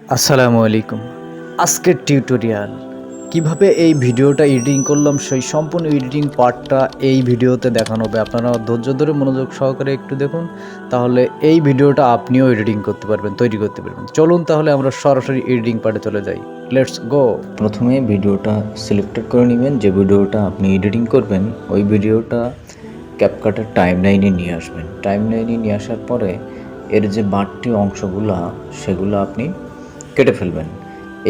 আসসালামু আলাইকুম। আজকের টিউটোরিয়াল, কীভাবে এই ভিডিওটা এডিটিং করলাম, সেই সম্পূর্ণ এডিটিং পার্টটা এই ভিডিওতে দেখানো হবে। আপনারা ধৈর্য ধরে মনোযোগ সহকারে একটু দেখুন, তাহলে এই ভিডিওটা আপনিও এডিটিং করতে পারবেন, তৈরি করতে পারবেন। চলুন তাহলে আমরা সরাসরি এডিটিং পার্টে চলে যাই। লেটস গো প্রথমে ভিডিওটা সিলেক্টেড করে নেবেন, যে ভিডিওটা আপনি এডিটিং করবেন, ওই ভিডিওটা ক্যাপকাটের টাইম লাইনে নিয়ে আসবেন। টাইম লাইনে নিয়ে আসার পরে, এর যে বাড়তি অংশগুলা, সেগুলো আপনি কেটে ফেলবেন।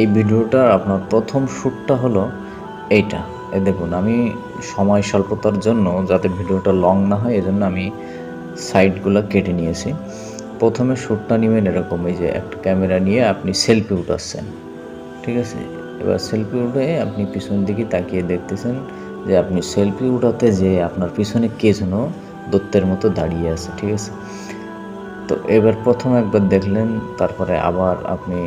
এই ভিডিওটার আপনার প্রথম শ্যুটটা হলো এইটা। এ দেখুন, আমি সময় স্বল্পতার জন্য যাতে ভিডিওটা লং না হয়, এজন্য আমি সাইডগুলো কেটে নিয়েছি। প্রথমে শ্যুটটা নেবেন এরকম, এই যে একটা ক্যামেরা নিয়ে আপনি সেলফি উঠাচ্ছেন, ঠিক আছে? এবার সেলফি উঠে আপনি পিছন দিকে তাকিয়ে দেখতেছেন যে আপনি সেলফি উঠাতে যে আপনার পিছনে কে যেন দত্তের মতো দাঁড়িয়ে আছে, ঠিক আছে? তো এবার প্রথম একবার দেখলেন, তারপরে আবার আপনি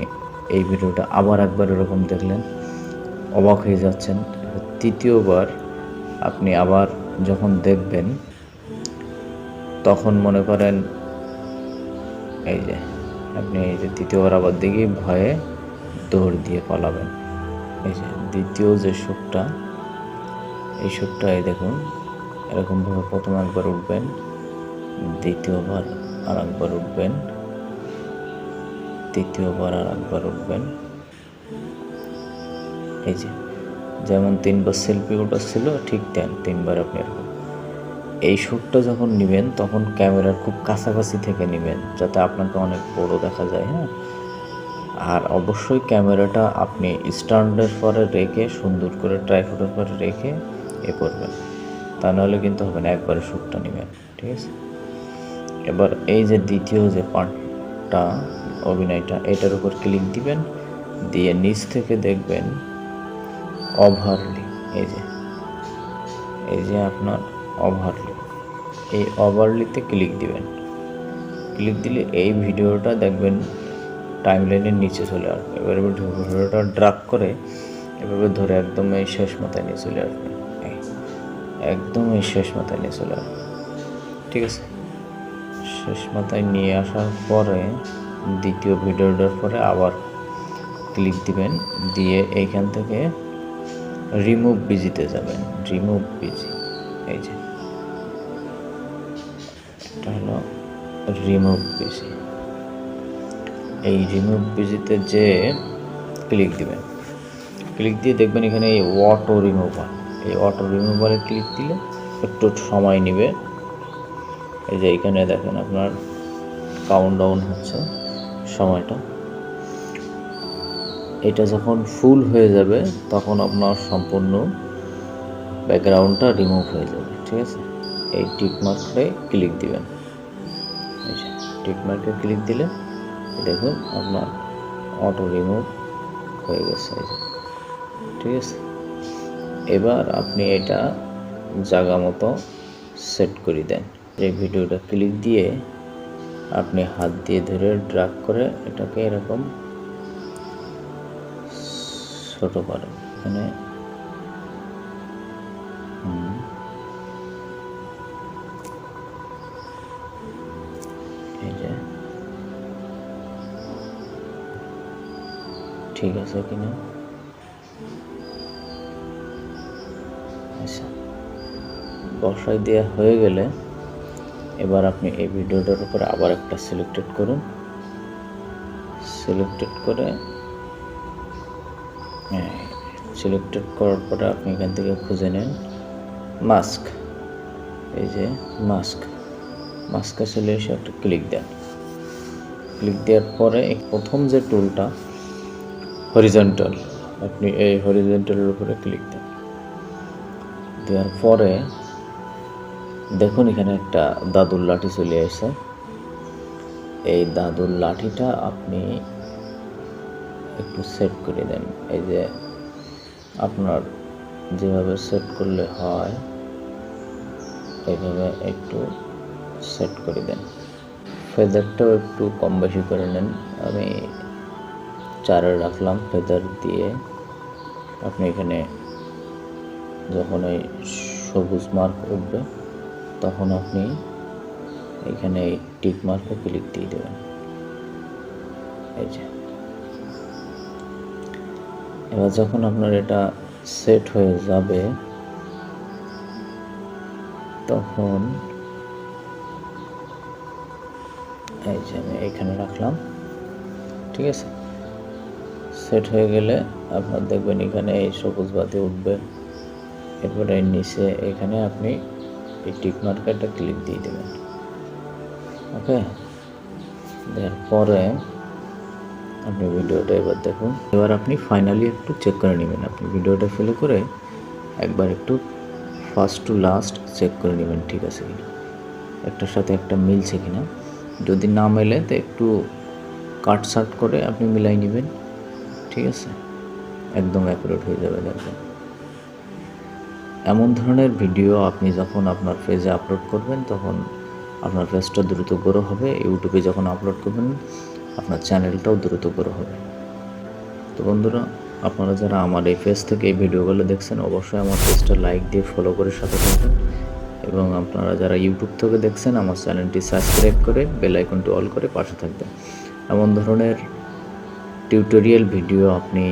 এই ভিডিওটা আবার একবার এরকম দেখলেন, অবাক হয়ে যাচ্ছেন। তৃতীয়বার আপনি আবার যখন দেখবেন, তখন মনে করেন, এই যে, আপনি এই যে তৃতীয়বার আবার দেখি ভয়ে দৌড় দিয়ে পালাবেন। এই যে, দ্বিতীয় যে শ্যুটটা এই শ্যুটটা এই দেখুন, এরকমভাবে প্রথম একবার উঠবেন, দ্বিতীয়বার আর একবার উঠবেন তৃতীয়বার আর একবার উঠবেন। এই যে, যেমন তিনবার সেলফি ওটা ছিল, ঠিক তেন তিনবার আপনি এরকম। এই শ্যুটটা যখন নেবেন, তখন ক্যামেরার খুব কাছাকাছি থেকে নেবেন, যাতে আপনাকে অনেক বড় দেখা যায় হ্যাঁ? আর অবশ্যই ক্যামেরাটা আপনি স্ট্যান্ডের পরে রেখে, সুন্দর করে ট্রাইফোডের পরে রেখে এ করবেন। তা নাহলে কিন্তু হবে না, একবারে শ্যুটটা নেবেন, ঠিক আছে? এবার এই যে দ্বিতীয় যে পার্টটা অভিনয়টা, এটার উপর ক্লিক দিবেন, দিয়ে নিচ থেকে দেখবেন ওভারলি এই যে এই যে আপনার ওভারলি এই ওভারলিতে ক্লিক দিবেন। ক্লিক দিলে এই ভিডিওটা দেখবেন টাইম লাইনের নিচে চলে আসবে। এবার ভিডিওটা ড্রাগ করে এভাবে ধরে একদম এই শেষ মাথায় নিয়ে চলে আসবে। একদম এই শেষ মাথায় নিয়ে চলে আসবে। ঠিক আছে? শেষ মাথায় নিয়ে আসার পরে দ্বিতীয় ভিডিওটার পরে আবার ক্লিক দিবেন। দিয়ে এইখান থেকে রিমুভ বিজিতে যাবেন। রিমুভ বিজি এই যে। এটা হলো রিমুভ বিজি এই রিমুভ বিজিতে যে ক্লিক দিবেন। ক্লিক দিয়ে দেখবেন এখানে এই অটো রিমুভার এই অটো রিমুভারে ক্লিক দিলে একটু সময় নেবে। এই যে এখানে দেখেন আপনার কাউন্ট ডাউন হচ্ছে। সময়টা। এটা যখন ফুল হয়ে যাবে, তখন আপনার সম্পূর্ণ ব্যাকগ্রাউন্ডটা রিমুভ হয়ে যাবে, ঠিক আছে? এই টিক মার্কে ক্লিক দিবেন। টিক মার্কে ক্লিক দিলে, দেখুন আপনার অটো রিমুভ হয়ে গেছে। ঠিক আছে? এবার আপনি এটা জায়গা মতো সেট করে দেন। এই ভিডিওটা ক্লিক দিয়ে আপনি হাত দিয়ে ধরে ড্রাগ করে এটাকে এরকম ছোট করেন এখানে ঠিক আছে কিনা? আচ্ছা। বসাই দেওয়া হয়ে গেলে এবার আপনি এই ভিডিওটার উপরে আবার একটা সিলেক্টেড করুন। সিলেক্টেড করে সিলেক্টেড করার পরে আপনি এখান থেকে খুঁজে নেন মাস্ক এই যে মাস্ক মাস্কে চলে এসে একটা ক্লিক দেন। ক্লিক দেওয়ার পরে প্রথম যে টুলটা হরিজন্টাল আপনি এই হরিজন্টালের উপরে ক্লিক দেন। দেওয়ার পরে দেখুন, এখানে একটা দাদুর লাঠি চলে আসে এই দাদুর লাঠিটা আপনি একটু সেট করে দেন। এই যে আপনার যেভাবে সেট করলে হয়, এইভাবে একটু সেট করে দেন। ফেদারটাও একটু কম বেশি করে নেন। আমি চারে রাখলাম ফেদার দিয়ে। আপনি এখানে যখন এই সবুজ মার্ক উঠবে তখন আপনি এখানে টিক মার্কে ক্লিক দিয়ে দেবেন। এবার যখন আপনার এটা সেট হয়ে যাবে, তখন এই যে আমি এখানে রাখলাম, ঠিক আছে? সেট হয়ে গেলে আপনার দেখবেন এখানে এই সবুজ বাতি উঠবে। এরপরে নিচে এখানে আপনি এই টিক মার্কারটা ক্লিক দিয়ে দেবেন। ওকে? দেওয়ার পরে আপনি ভিডিওটা এবার দেখুন। এবার আপনি ফাইনালি একটু চেক করে নেবেন। আপনি ভিডিওটা ফেলে করে একবার একটু ফার্স্ট টু লাস্ট চেক করে নেবেন, ঠিক আছে? কিনা একটার সাথে একটা মিলছে কিনা? যদি না মেলে, তো একটু কাট সাট করে আপনি মিলাই নেবেন, ঠিক আছে? একদম অ্যাকুরেট হয়ে যাবে দেখবেন। এমন ধরনের ভিডিও আপনি যখন আপনার পেজে আপলোড করবেন, তখন আপনার পেজটা দ্রুত গ্রো হবে ইউটিউবে যখন আপলোড করবেন, আপনার চ্যানেলটাও দ্রুত গ্রো হবে। তো বন্ধুরা, আপনারা যারা আমার এই পেজ থেকে এই ভিডিওগুলো দেখছেন, অবশ্যই আমার পেজটা লাইক দিয়ে ফলো করে সাথে থাকবেন এবং আপনারা যারা ইউটিউব থেকে দেখছেন, আমার চ্যানেলটি সাবস্ক্রাইব করে বেল আইকনটি অল করে পাশে থাকবেন। এমন ধরনের টিউটোরিয়াল ভিডিও আপনি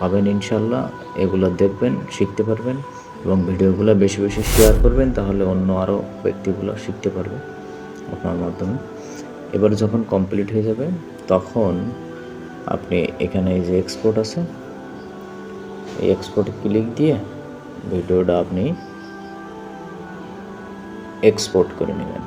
পাবেন ইনশাল্লাহ এগুলো দেখবেন, শিখতে পারবেন। এবং ভিডিওগুলো বেশি বেশি শেয়ার করবেন, তাহলে অন্য আরও ব্যক্তিগুলো শিখতে পারবে আপনার মাধ্যমে। এবার যখন কমপ্লিট হয়ে যাবে, তখন আপনি এখানে এই যে এক্সপোর্ট আছে, এই এক্সপোর্টে ক্লিক দিয়ে ভিডিওটা আপনি এক্সপোর্ট করে নেবেন।